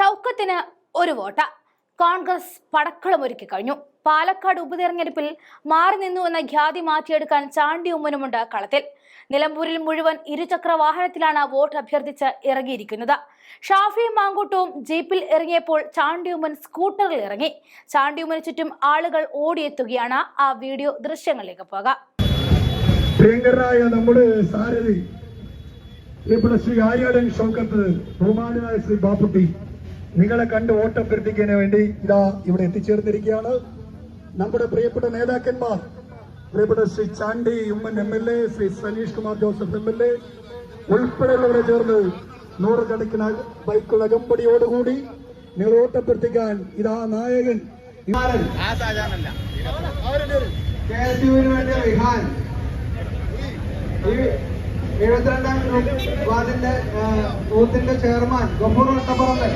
ഷൗക്കത്തിന് ഒരു വോട്ട. കോൺഗ്രസ് പടക്കളം പടക്കളമൊരുക്കി കഴിഞ്ഞു. പാലക്കാട് ഉപതെരഞ്ഞെടുപ്പിൽ മാറി നിന്നു എന്ന ഖ്യാതി മാറ്റിയെടുക്കാൻ ചാണ്ടി ഉമ്മനുമുണ്ട് കളത്തിൽ. നിലമ്പൂരിൽ മുഴുവൻ ഇരുചക്ര വാഹനത്തിലാണ് വോട്ട് അഭ്യർത്ഥിച്ച് ഇറങ്ങിയിരിക്കുന്നത്. ഷാഫി മാങ്കൂട്ടവും ജീപ്പിൽ ഇറങ്ങിയപ്പോൾ ചാണ്ടി ഉമ്മൻ സ്കൂട്ടറിൽ ഇറങ്ങി. ചാണ്ടി ഉമ്മന് ചുറ്റും ആളുകൾ ഓടിയെത്തുകയാണ്. ആ വീഡിയോ ദൃശ്യങ്ങളിലേക്ക് പോകാം. നമ്മുടെ ശ്രീ ആര്യാടൻ ഷൗക്കത്ത് ബഹുമാനായ ശ്രീ ബാപ്പുട്ടി. നിങ്ങളെ കണ്ട് വോട്ടഭ്യർത്ഥിക്കുന്നതിന് വേണ്ടി ഇതാ ഇവിടെ എത്തിച്ചേർന്നിരിക്കുകയാണ്. നമ്മുടെ പ്രിയപ്പെട്ട നേതാക്കന്മാർ പ്രിയപ്പെട്ട Shri Chandy Oommen M L A Shri Saneesh Kumar Joseph M L A ഉൾപ്പെടെയുള്ളവരെ ചേർന്ന് നൂറുകണക്കിന് ബൈക്കുള്ള അകമ്പടിയോടുകൂടി നിങ്ങൾ വോട്ടഭ്യർത്ഥിക്കാൻ ഇതാ നായകൻ എഴുപത്തിരണ്ടാം വാർഡിന്റെ ബൂത്തിന്റെ ചെയർമാൻ ഗഫൂർ വട്ടപ്പറമ്പൻ.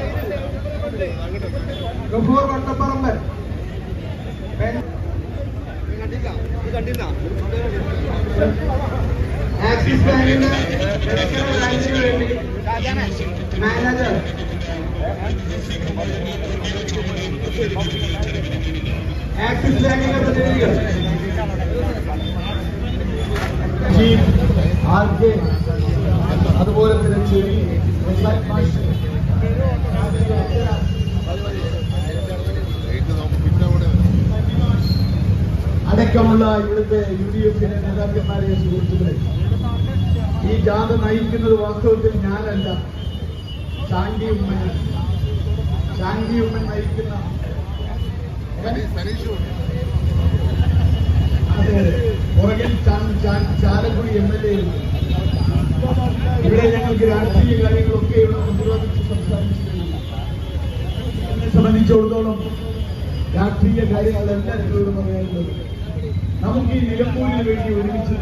ഗഫൂർ വട്ടപ്പറമ്പൻ പെൻ- ആക്സിസ് ബാങ്കിന്റെ ബ്രാഞ്ചിന് വേണ്ടി മാനേജർ ആക്സിസ് ബാങ്കിന്റെ പ്രതിനിധികൾ അതുപോലെ തന്നെ ചെവി അടക്കമുള്ള ഇവിടുത്തെ യു ഡി എഫിന്റെ നേതാക്കന്മാരെ സുഹൃത്തുക്കളെ ഈ ജാഥ നയിക്കുന്നത് വാസ്തവത്തിൽ ഞാനല്ല. ചാണ്ടി ഉമ്മൻ ചാണ്ടി ഉമ്മൻ നയിക്കുന്ന പുറകിൽ ചാലക്കുടി എം എൽ എ ഇവിടെ ഞങ്ങൾക്ക് രാഷ്ട്രീയ കാര്യങ്ങളൊക്കെ ഇവിടെ പ്രതിരോധിച്ച് സംസാരിച്ചു എന്നെ സംബന്ധിച്ചിടത്തോളം രാഷ്ട്രീയ കാര്യങ്ങളെല്ലാം നിങ്ങളോട് പറയാനുള്ളത്. നമുക്ക് ഈ നിലമ്പൂരിന് വേണ്ടി ഒരുമിച്ച്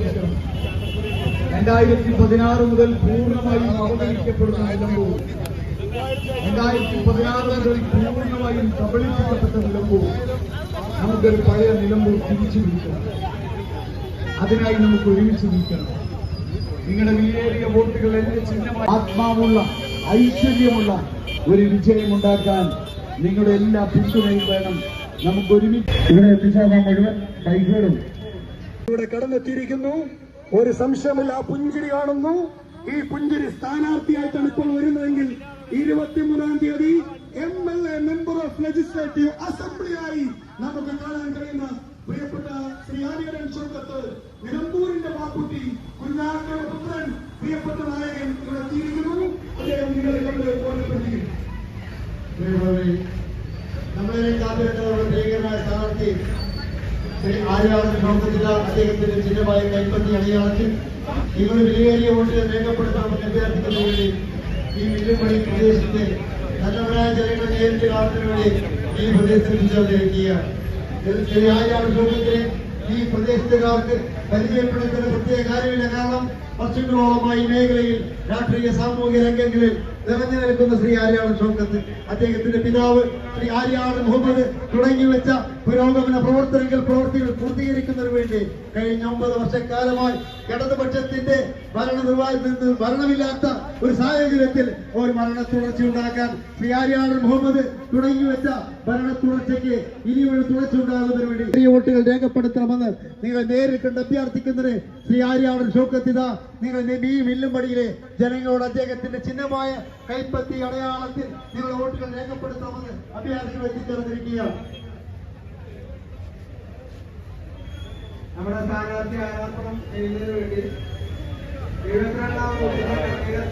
രണ്ടായിരത്തി പതിനാറ് മുതൽ പൂർണമായും അവഗണിക്കപ്പെടുന്ന നിലമ്പൂർ. രണ്ടായിരത്തി പതിനാറ് മുതൽ പൂർണമായും കബളിപ്പിക്കപ്പെട്ട നിലമ്പൂർ. നമുക്കൊരു പഴയ നിലമ്പൂർ തിരിച്ചു വിളിക്കണം അതിനായി നമുക്ക് ഒരുമിച്ച് നിൽക്കണം. നിങ്ങളുടെ വിലയേറിയ വോട്ടുകൾ എന്റെ ചിഹ്നമായി. ആത്മാവുള്ള ഐശ്വര്യമുള്ള ഒരു വിജയം ഉണ്ടാക്കാൻ നിങ്ങളുടെ എല്ലാ പിന്തുണയും വേണം. നമുക്ക് ഒരുമിച്ച് ഇവിടെ എത്തിച്ചേർന്ന മുഴുവൻ ബൈക്കുകളും ഇവിടെ കടന്നെത്തിയിരിക്കുന്നു. ഒരു സംശയമില്ല ആ പുഞ്ചിരി കാണുന്നു. ഈ പുഞ്ചിരി സ്ഥാനാർത്ഥിയായിട്ടാണ് ഇപ്പോൾ വരുന്നതെങ്കിൽ ഇരുപത്തിമൂന്നാം തീയതി M L A member of legislative അസംബ്ലിയായി നമുക്ക് കാണാൻ കഴിയുന്ന പ്രിയപ്പെട്ട ശ്രീ ആര്യരൻ ചുങ്കത്ത് നിലമ്പൂരിന്റെ പാക്കുട്ടി കുഞ്ഞാറിന്റെ പുത്രൻ പ്രിയപ്പെട്ട നായകൻ ഇവിടെ എത്തിയിരിക്കുന്നു. അദ്ദേഹം നിങ്ങളെ കൊണ്ട് ഓർമ്മപ്പെടുത്തിയിരിക്കുന്നു നമ്മളെ കാത്തിരുന്ന ഭീകരമായ സ്ഥാനാർത്ഥി ശ്രീ അദ്ദേഹത്തിന്റെ ചിഹ്നമായ കൈപ്പത്തി വിലയേറിയ വേണ്ടി ഈ പ്രദേശത്തെ നല്ലവരായ ജനങ്ങളെ നേരിട്ട് ഈ ശ്രീ ആര്യാടൻ ഈ പ്രദേശത്തുകാർക്ക് പരിചയപ്പെടുത്തുന്ന പ്രത്യേക കാര്യമില്ല. കാരണം വർഷങ്ങളോളമായി മേഖലയിൽ രാഷ്ട്രീയ സാമൂഹിക രംഗങ്ങളിൽ നിറഞ്ഞു നിൽക്കുന്ന ശ്രീ ആര്യാടൻ ചോക്കത്ത് അദ്ദേഹത്തിന്റെ പിതാവ് ശ്രീ ആര്യാടൻ മുഹമ്മദ് തുടങ്ങി വെച്ച പുരോഗമന പ്രവർത്തനങ്ങൾ പ്രവർത്തികൾ പൂർത്തീകരിക്കുന്നതിന് വേണ്ടി കഴിഞ്ഞ ഒമ്പത് വർഷക്കാലമായി ഇടതുപക്ഷത്തിന്റെ ഭരണ നിർവാഹത്തിൽ ഭരണമില്ലാത്ത ഒരു സാഹചര്യത്തിൽ ഒരു മരണ തുടർച്ച ഉണ്ടാക്കാൻ ശ്രീ മുഹമ്മദ് തുടങ്ങി വെച്ച ഭരണ തുടർച്ചയ്ക്ക് ഇനിയൊരു തുടർച്ച ഉണ്ടാകുന്നതിന് വേണ്ടി വോട്ടുകൾ രേഖപ്പെടുത്തണമെന്ന് നിങ്ങൾ നേരിൽ കണ്ട് അഭ്യർത്ഥിക്കുന്നത് ശ്രീ ആര്യാടൻ ഷൗക്കത്തിത. നിങ്ങൾ ഈ വില്ലുംപടിയിലെ ജനങ്ങളോട് അദ്ദേഹത്തിന്റെ ചിഹ്നമായ കൈപ്പത്തി അടയാളത്തിൽ നിങ്ങൾ വോട്ടുകൾ രേഖപ്പെടുത്തണമെന്ന് അഭ്യർത്ഥന എത്തിച്ചേർന്നിരിക്കുകയാണ് നമ്മുടെ സ്ഥാനാർത്ഥി ആരാധനം ചെയ്യുന്നതിന് വേണ്ടി എഴുപത്തിരണ്ടാം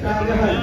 ഷാജഹാൻ